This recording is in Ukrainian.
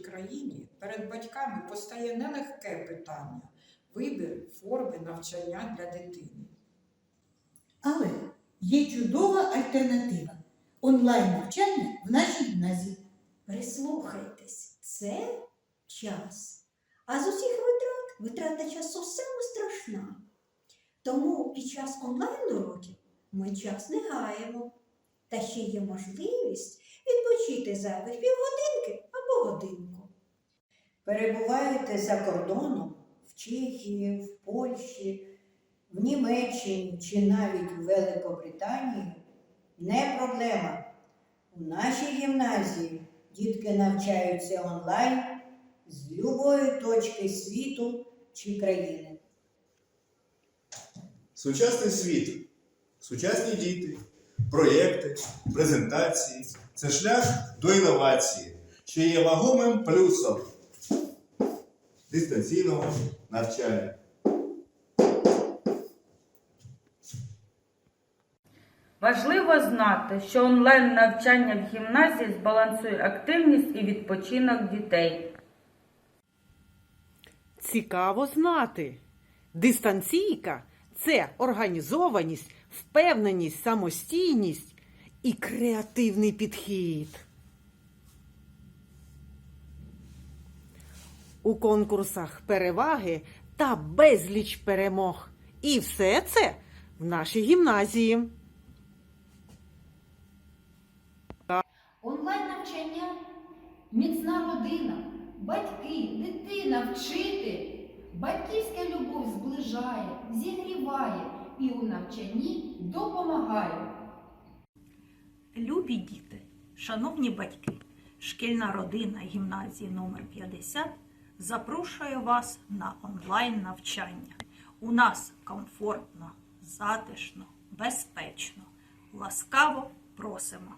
Україні перед батьками постає нелегке питання вибір форми навчання для дитини. Але є чудова альтернатива онлайн навчання в нашій гімназії. Прислухайтесь, це час. А з усіх витрат витрата часу саме страшна. Тому під час онлайн-уроків ми час не гаємо. Та ще є можливість відпочити зайвих півгодинки або годинку. Перебуваєте за кордоном в Чехії, в Польщі, в Німеччині чи навіть в Великобританії не проблема. У нашій гімназії дітки навчаються онлайн з любої точки світу чи країни. Сучасний світ, сучасні діти, проєкти, презентації це шлях до інновації, що є вагомим плюсом дистанційного навчання. Важливо знати, що онлайн навчання в гімназії збалансує активність і відпочинок дітей. Цікаво знати. Дистанційка це організованість, впевненість, самостійність і креативний підхід. У конкурсах переваги та безліч перемог. І все це в нашій гімназії. Онлайн навчання, міцна родина, батьки, дитина, вчитель. Батьківська любов зближає, зігріває і у навчанні допомагає. Любі діти, шановні батьки, шкільна родина гімназії номер 50 запрошує вас на онлайн навчання. У нас комфортно, затишно, безпечно. Ласкаво просимо.